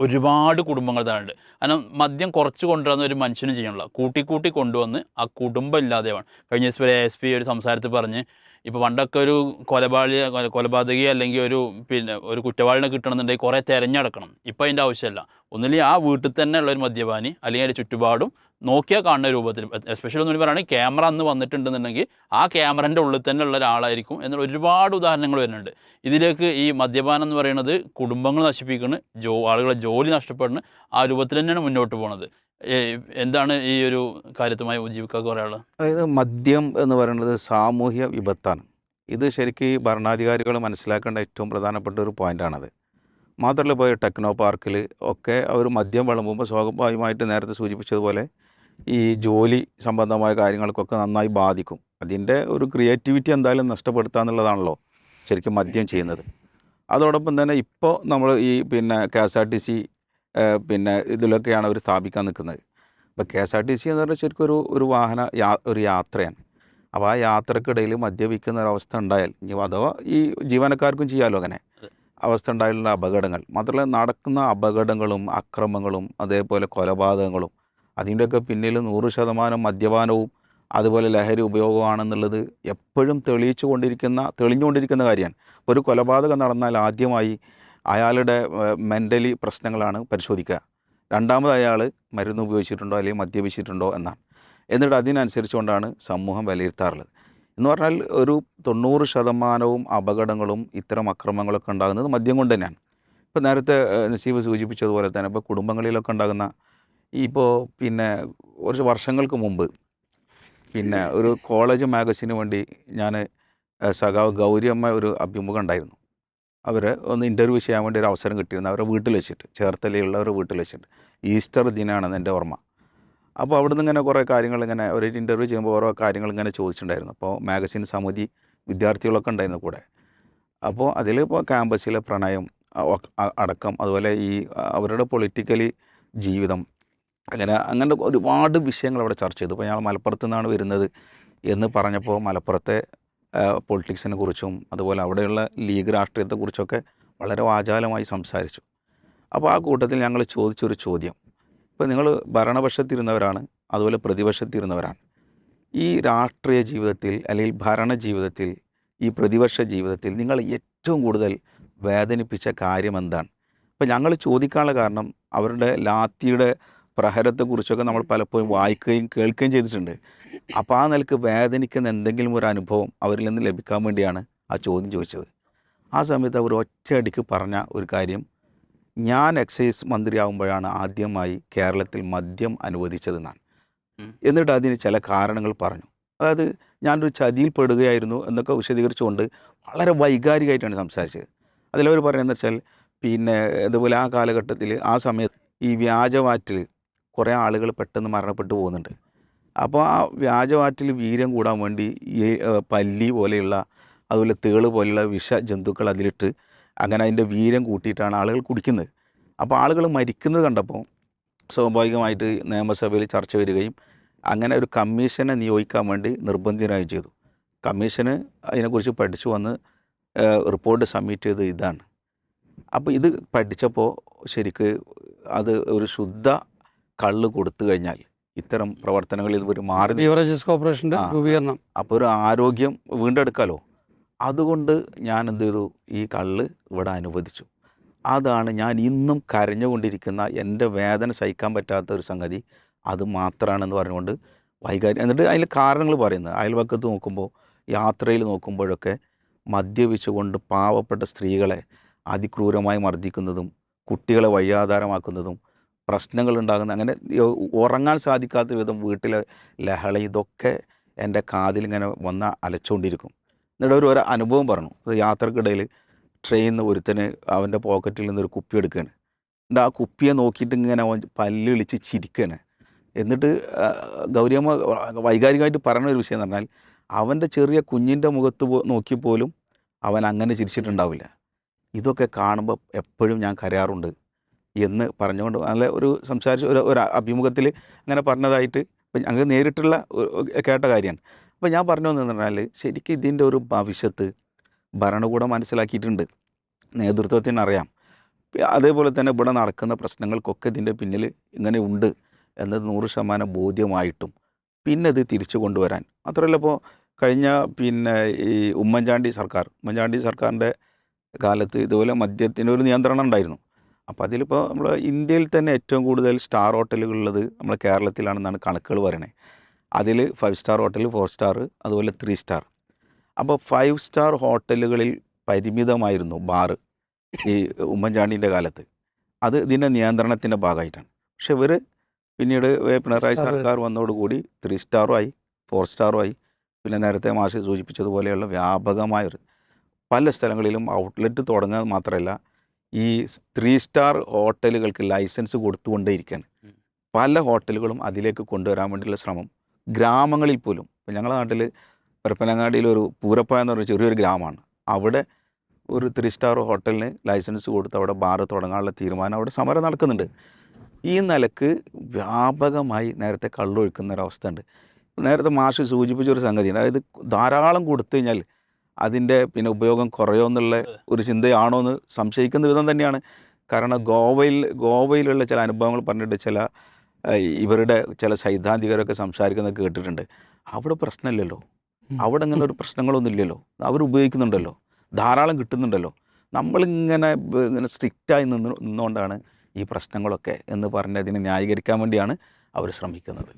ഒരുപാട് കുടുംബങ്ങൾ തളരുന്നുണ്ട് കാരണം മദ്യം കുറച്ച് കൊണ്ടുവരുന്ന ഒരു മനുഷ്യനും കൂട്ടി കൂട്ടി കൊണ്ടുവന്ന് ആ കുടുംബം ഇല്ലാതെയാണ് കഴിഞ്ഞ ദിവസം ഒരു എസ് പി ഒരു സംസാരത്തിൽ പറഞ്ഞ് ഇപ്പോൾ പണ്ടൊക്കെ ഒരു കൊലപാളി കൊല- കൊലപാതകി അല്ലെങ്കിൽ ഒരു പിന്നെ ഒരു കുറ്റവാളിനെ കിട്ടണമെന്നുണ്ടെങ്കിൽ കുറേ തിരഞ്ഞെടുക്കണം. ഇപ്പോൾ അതിന്റെ ആവശ്യമില്ല. ഒന്നുമില്ലെങ്കിൽ ആ വീട്ടിൽ തന്നെ ഉള്ള ഒരു മദ്യപാനി അല്ലെങ്കിൽ അതിന്റെ ചുറ്റുപാടും നോക്കിയാൽ കാണുന്ന രൂപത്തിൽ എസ്പെഷ്യലി ഒന്നും പറയുകയാണെങ്കിൽ ക്യാമറ അന്ന് വന്നിട്ടുണ്ടെന്നുണ്ടെങ്കിൽ ആ ക്യാമറന്റെ ഉള്ളിൽ തന്നെ ഉള്ള ഒരാളായിരിക്കും എന്നുള്ള ഒരുപാട് ഉദാഹരണങ്ങൾ വരുന്നുണ്ട്. ഇതിലേക്ക് ഈ മദ്യപാനം എന്ന് പറയുന്നത് കുടുംബങ്ങൾ നശിപ്പിക്കുന്നു ജോ ആളുകളെ ജോലി നഷ്ടപ്പെടുന്നു ആ രൂപത്തിൽ തന്നെയാണ് മുന്നോട്ട് പോകുന്നത്. എന്താണ് ഈ ഒരു കാര്യത്തുമായി ജീവിക്കാർക്ക് പറയാനുള്ളത്? അതായത് മദ്യം എന്ന് പറയുന്നത് സാമൂഹ്യ വിപത്താണ്. ഇത് ശരിക്കും ഭരണാധികാരികൾ മനസ്സിലാക്കേണ്ട ഏറ്റവും പ്രധാനപ്പെട്ട ഒരു പോയിന്റാണത് മാത്രമല്ല പോയ ടെക്നോ പാർക്കിൽ ഒക്കെ അവർ മദ്യം വിളമ്പുമ്പോൾ സ്വാഭാവികമായിട്ട് നേരത്തെ സൂചിപ്പിച്ചതുപോലെ ഈ ജോലി സംബന്ധമായ കാര്യങ്ങൾക്കൊക്കെ നന്നായി ബാധിക്കും. അതിന്റെ ഒരു ക്രിയേറ്റിവിറ്റി എന്തായാലും നഷ്ടപ്പെടുത്തുക എന്നുള്ളതാണല്ലോ ശരിക്കും മദ്യം ചെയ്യുന്നത്. അതോടൊപ്പം തന്നെ ഇപ്പോൾ നമ്മൾ ഈ പിന്നെ K S R T C പിന്നെ ഇതിലൊക്കെയാണ് അവർ സ്ഥാപിക്കാൻ നിൽക്കുന്നത്. ഇപ്പോൾ K S R T C എന്ന് പറഞ്ഞാൽ ശരിക്കും ഒരു ഒരു വാഹന യാ ഒരു യാത്രയാണ്. അപ്പോൾ ആ യാത്രക്കിടയിൽ മദ്യപിക്കുന്ന ഒരവസ്ഥ ഉണ്ടായാൽ ഇനി അഥവാ ഈ ജീവനക്കാർക്കും ചെയ്യാമല്ലോ അങ്ങനെ. അവസ്ഥ ഉണ്ടായിട്ടുള്ള അപകടങ്ങൾ. മാത്രമല്ല നടക്കുന്ന അപകടങ്ങളും അക്രമങ്ങളും അതേപോലെ കൊലപാതകങ്ങളും അതിന്റെയൊക്കെ പിന്നിൽ നൂറ് ശതമാനം മദ്യപാനവും അതുപോലെ ലഹരി ഉപയോഗമാണെന്നുള്ളത് എപ്പോഴും തെളിയിച്ചു കൊണ്ടിരിക്കുന്ന തെളിഞ്ഞുകൊണ്ടിരിക്കുന്ന കാര്യമാണ്. ഒരു കൊലപാതകം നടന്നാൽ ആദ്യമായി അയാളുടെ മെന്റലി പ്രശ്നങ്ങളാണ് പരിശോധിക്കുക. രണ്ടാമത് അയാൾ മരുന്ന് ഉപയോഗിച്ചിട്ടുണ്ടോ അല്ലെങ്കിൽ മദ്യപിച്ചിട്ടുണ്ടോ എന്നാണ്. എന്നിട്ട് അതിനനുസരിച്ചുകൊണ്ടാണ് സമൂഹം വിലയിരുത്താറുള്ളത്. എന്ന് പറഞ്ഞാൽ ഒരു തൊണ്ണൂറ് ശതമാനവും അപകടങ്ങളും ഇത്തരം അക്രമങ്ങളൊക്കെ ഉണ്ടാകുന്നത് മദ്യം കൊണ്ട് തന്നെയാണ്. ഇപ്പോൾ നേരത്തെ നസീബ് സൂചിപ്പിച്ചതുപോലെ തന്നെ ഇപ്പോൾ കുടുംബങ്ങളിലൊക്കെ ഉണ്ടാകുന്ന ഇപ്പോൾ പിന്നെ കുറച്ച് വർഷങ്ങൾക്ക് മുമ്പ് പിന്നെ ഒരു കോളേജ് മാഗസിന് വേണ്ടി ഞാൻ സഖാവ് ഗൗരിയമ്മ ഒരു അഭിമുഖം ഉണ്ടായിരുന്നു. അവർ ഒന്ന് ഇന്റർവ്യൂ ചെയ്യാൻ വേണ്ടി ഒരു അവസരം കിട്ടിയിരുന്നു. അവരുടെ വീട്ടിൽ വെച്ചിട്ട് ചേർത്തലയുള്ള ഒരു വീട്ടിൽ വെച്ചിട്ട്. ഈസ്റ്റർ ദിനമാണെന്ന് എന്റെ ഓർമ്മ. അപ്പോൾ അവിടുന്ന് ഇങ്ങനെ കുറേ കാര്യങ്ങൾ ഇങ്ങനെ ഒരു ഇന്റർവ്യൂ ചെയ്യുമ്പോൾ ഓരോ കാര്യങ്ങൾ ഇങ്ങനെ ചോദിച്ചിട്ടുണ്ടായിരുന്നു. അപ്പോൾ മാഗസിൻ സമിതി വിദ്യാർത്ഥികളൊക്കെ ഉണ്ടായിരുന്നു കൂടെ. അപ്പോൾ അതിലിപ്പോൾ ക്യാമ്പസിലെ പ്രണയം അടക്കം അതുപോലെ ഈ അവരുടെ പൊളിറ്റിക്കലി ജീവിതം അങ്ങനെ അങ്ങനെ ഒരുപാട് വിഷയങ്ങൾ അവിടെ ചർച്ച ചെയ്തു. ഇപ്പോൾ ഞങ്ങൾ മലപ്പുറത്തു നിന്നാണ് വരുന്നത് എന്ന് പറഞ്ഞപ്പോൾ മലപ്പുറത്തെ പൊളിറ്റിക്സിനെ കുറിച്ചും അതുപോലെ അവിടെയുള്ള ലീഗ് രാഷ്ട്രീയത്തെക്കുറിച്ചൊക്കെ വളരെ വാചാലമായി സംസാരിച്ചു. അപ്പോൾ ആ കൂട്ടത്തിൽ ഞങ്ങൾ ചോദിച്ചൊരു ചോദ്യം. ഇപ്പോൾ നിങ്ങൾ ഭരണപക്ഷത്തിരുന്നവരാണ് അതുപോലെ പ്രതിപക്ഷത്തിരുന്നവരാണ്. ഈ രാഷ്ട്രീയ ജീവിതത്തിൽ അല്ലെങ്കിൽ ഭരണ ജീവിതത്തിൽ ഈ പ്രതിപക്ഷ ജീവിതത്തിൽ നിങ്ങൾ ഏറ്റവും കൂടുതൽ വേദനിപ്പിച്ച കാര്യം എന്താണ്? അപ്പോൾ ഞങ്ങൾ ചോദിക്കാനുള്ള കാരണം അവരുടെ ലാത്തിയുടെ പ്രഹരത്തെക്കുറിച്ചൊക്കെ നമ്മൾ പലപ്പോഴും വായിക്കുകയും കേൾക്കുകയും ചെയ്തിട്ടുണ്ട്. അപ്പോൾ ആ നിലയ്ക്ക് വേദനിക്കുന്ന എന്തെങ്കിലും ഒരു അനുഭവം അവരിൽ നിന്ന് ലഭിക്കാൻ വേണ്ടിയാണ് ആ ചോദ്യം ചോദിച്ചത്. ആ സമയത്ത് അവർ ഒറ്റയടിക്ക് പറഞ്ഞ ഒരു കാര്യം ഞാൻ എക്സൈസ് മന്ത്രിയാവുമ്പോഴാണ് ആദ്യമായി കേരളത്തിൽ മദ്യം അനുവദിച്ചതെന്നാണ്. ഞാൻ എന്നിട്ട് അതിന് ചില കാരണങ്ങൾ പറഞ്ഞു. അതായത് ഞാനൊരു ചതിയിൽപ്പെടുകയായിരുന്നു എന്നൊക്കെ വിശദീകരിച്ചുകൊണ്ട് വളരെ വൈകാരികമായിട്ടാണ് സംസാരിച്ചത്. അതിലവർ പറയുന്നത് വെച്ചാൽ പിന്നെ അതുപോലെ ആ കാലഘട്ടത്തിൽ ആ സമയത്ത് ഈ വ്യാജവാറ്റിൽ കുറേ ആളുകൾ പെട്ടെന്ന് മരണപ്പെട്ടു പോകുന്നുണ്ട്. അപ്പോൾ ആ വ്യാജവാറ്റിൽ വീര്യം കൂടാൻ വേണ്ടി ഈ പല്ലി പോലെയുള്ള അതുപോലെ തേൾ പോലെയുള്ള വിഷ ജന്തുക്കൾ അതിലിട്ട് അങ്ങനെ അതിന്റെ വീര്യം കൂട്ടിയിട്ടാണ് ആളുകൾ കുടിക്കുന്നത്. അപ്പോൾ ആളുകൾ മരിക്കുന്നത് കണ്ടപ്പോൾ സ്വാഭാവികമായിട്ട് നിയമസഭയിൽ ചർച്ച വരികയും അങ്ങനെ ഒരു കമ്മീഷനെ നിയോഗിക്കാൻ വേണ്ടി നിർബന്ധിതരായി ചെയ്തു. കമ്മീഷന് അതിനെക്കുറിച്ച് പഠിച്ചു വന്ന് റിപ്പോർട്ട് സബ്മിറ്റ് ചെയ്ത് ഇതാണ്. അപ്പോൾ ഇത് പഠിച്ചപ്പോൾ ശരിക്ക് അത് ഒരു ശുദ്ധ കള്ള് കൊടുത്തു കഴിഞ്ഞാൽ ഇത്തരം പ്രവർത്തനങ്ങളിൽ ഒരു മാറി. ബീവറേജസ് കോർപ്പറേഷന്റെ രൂപീകരണം. അപ്പോൾ ഒരു ആരോഗ്യം വീണ്ടെടുക്കാലോ? അതുകൊണ്ട് ഞാൻ എന്ത് ചെയ്തു ഈ കള്ള് ഇവിടെ അനുവദിച്ചു. അതാണ് ഞാൻ ഇന്നും കരഞ്ഞുകൊണ്ടിരിക്കുന്ന എന്റെ വേദന സഹിക്കാൻ പറ്റാത്ത ഒരു സംഗതി. അത് മാത്രമാണെന്ന് പറഞ്ഞുകൊണ്ട് വൈകാരി എന്നിട്ട് അതിൽ കാരണങ്ങൾ പറയുന്നത്. അയൽവക്കത്ത് നോക്കുമ്പോൾ യാത്രയിൽ നോക്കുമ്പോഴൊക്കെ മദ്യപിച്ചുകൊണ്ട് പാവപ്പെട്ട സ്ത്രീകളെ അതിക്രൂരമായി മർദ്ദിക്കുന്നതും കുട്ടികളെ വഴിയാധാരമാക്കുന്നതും പ്രശ്നങ്ങൾ ഉണ്ടാകുന്ന അങ്ങനെ ഉറങ്ങാൻ സാധിക്കാത്ത വിധം വീട്ടിലെ ലഹള ഇതൊക്കെ എന്റെ കാതിലിങ്ങനെ വന്ന് അലച്ചുകൊണ്ടിരിക്കും. എന്നിട്ട് ഒരു ഒരു അനുഭവം പറഞ്ഞു. അത് യാത്രക്കിടയിൽ ട്രെയിനിൽ നിന്ന് ഒരുത്തന് അവന്റെ പോക്കറ്റിൽ നിന്ന് ഒരു കുപ്പി എടുക്കുകയാണ് എന്നിട്ട് ആ കുപ്പിയെ നോക്കിയിട്ട് ഇങ്ങനെ അവൻ പല്ലിളിച്ച് ചിരിക്കുകയാണ് എന്നിട്ട് ഗൗരിയമ്മ വൈകാരികമായിട്ട് പറയുന്ന ഒരു വിഷയം എന്ന് പറഞ്ഞാൽ അവന്റെ ചെറിയ കുഞ്ഞിന്റെ മുഖത്ത് നോക്കി പോലും അവൻ അങ്ങനെ ചിരിച്ചിട്ടുണ്ടാവില്ല. ഇതൊക്കെ കാണുമ്പോൾ എപ്പോഴും ഞാൻ കരയാറുണ്ട് എന്ന് പറഞ്ഞുകൊണ്ട് നല്ല ഒരു സംസാരിച്ച് ഒരു ഒരു അഭിമുഖത്തിൽ അങ്ങനെ പറഞ്ഞതായിട്ട് ഇപ്പം നേരിട്ടുള്ള കേട്ട കാര്യമാണ്. അപ്പോൾ ഞാൻ പറഞ്ഞു വന്നതെന്ന് പറഞ്ഞാൽ ശരിക്കും ഇതിന്റെ ഒരു ഭവിഷ്യത്ത് ഭരണകൂടം മനസ്സിലാക്കിയിട്ടുണ്ട്. നേതൃത്വത്തിന് അറിയാം. അതേപോലെ തന്നെ ഇവിടെ നടക്കുന്ന പ്രശ്നങ്ങൾക്കൊക്കെ ഇതിന്റെ പിന്നിൽ ഇങ്ങനെ ഉണ്ട് എന്നത് നൂറ് ശതമാനം ബോധ്യമായിട്ടും. പിന്നെ ഇത് തിരിച്ചു കൊണ്ടുവരാൻ. മാത്രമല്ല ഇപ്പോൾ കഴിഞ്ഞ പിന്നെ ഈ ഉമ്മൻചാണ്ടി സർക്കാർ ഉമ്മൻചാണ്ടി സർക്കാരിന്റെ കാലത്ത് ഇതുപോലെ മദ്യത്തിന് ഒരു നിയന്ത്രണം ഉണ്ടായിരുന്നു. അപ്പോൾ അതിലിപ്പോൾ നമ്മൾ ഇന്ത്യയിൽ തന്നെ ഏറ്റവും കൂടുതൽ സ്റ്റാർ ഹോട്ടലുകളുള്ളത് നമ്മൾ കേരളത്തിലാണെന്നാണ് കണക്കുകൾ പറയണത് അതിൽ five star hotel four star അതുപോലെ ത്രീ സ്റ്റാർ അപ്പോൾ ഫൈവ് സ്റ്റാർ ഹോട്ടലുകളിൽ പരിമിതമായിരുന്നു ബാറ് ഈ ഉമ്മൻചാണ്ടിന്റെ കാലത്ത്. അത് ഇതിന്റെ നിയന്ത്രണത്തിന്റെ ഭാഗമായിട്ടാണ്. പക്ഷെ ഇവർ പിന്നീട് പിണറായി സർക്കാർ വന്നതോടുകൂടി ത്രീ സ്റ്റാറും ആയി ഫോർ സ്റ്റാറും ആയി. പിന്നെ നേരത്തെ മാഷി സൂചിപ്പിച്ചതുപോലെയുള്ള വ്യാപകമായ ഒരു പല സ്ഥലങ്ങളിലും ഔട്ട്ലെറ്റ് തുടങ്ങുക മാത്രമല്ല ഈ ത്രീ സ്റ്റാർ ഹോട്ടലുകൾക്ക് ലൈസൻസ് കൊടുത്തുകൊണ്ടേയിരിക്കുകയാണ്. പല ഹോട്ടലുകളും അതിലേക്ക് കൊണ്ടുവരാൻ വേണ്ടിയുള്ള ശ്രമം ഗ്രാമങ്ങളിൽ പോലും ഇപ്പം ഞങ്ങളുടെ നാട്ടിൽ പരപ്പനങ്ങാടിയിൽ ഒരു പൂരപ്പ എന്ന് പറഞ്ഞ ചെറിയൊരു ഗ്രാമമാണ്. അവിടെ ഒരു ത്രീ സ്റ്റാർ ഹോട്ടലിന് ലൈസൻസ് കൊടുത്ത് അവിടെ ബാർ തുടങ്ങാനുള്ള തീരുമാനം അവിടെ സമരം നടക്കുന്നുണ്ട്. ഈ നിലയ്ക്ക് വ്യാപകമായി നേരത്തെ കള്ളൊഴുക്കുന്ന ഒരവസ്ഥ ഉണ്ട്. നേരത്തെ മാഷ് സൂചിപ്പിച്ചൊരു സംഗതിയാണ് അതായത് ധാരാളം കൊടുത്തു കഴിഞ്ഞാൽ അതിന്റെ പിന്നെ ഉപയോഗം കുറയോ എന്നുള്ള ഒരു ചിന്തയാണോ എന്ന് സംശയിക്കുന്ന വിധം തന്നെയാണ്. കാരണം ഗോവയിൽ ഗോവയിലുള്ള ചില അനുഭവങ്ങൾ പറഞ്ഞിട്ട് ചില ഇവരുടെ ചില സൈദ്ധാന്തികരൊക്കെ സംസാരിക്കുന്നത് കേട്ടിട്ടുണ്ട്. അവിടെ പ്രശ്നമില്ലല്ലോ. അവിടെ ഇങ്ങനെ ഒരു പ്രശ്നങ്ങളൊന്നും ഇല്ലല്ലോ അവർ ഉപയോഗിക്കുന്നുണ്ടല്ലോ. ധാരാളം കിട്ടുന്നുണ്ടല്ലോ. നമ്മളിങ്ങനെ ഇങ്ങനെ സ്ട്രിക്റ്റായി നിന്ന് നിന്നുകൊണ്ടാണ് ഈ പ്രശ്നങ്ങളൊക്കെ എന്ന് പറഞ്ഞ് അതിനെ ന്യായീകരിക്കാൻ വേണ്ടിയാണ് അവർ ശ്രമിക്കുന്നത്.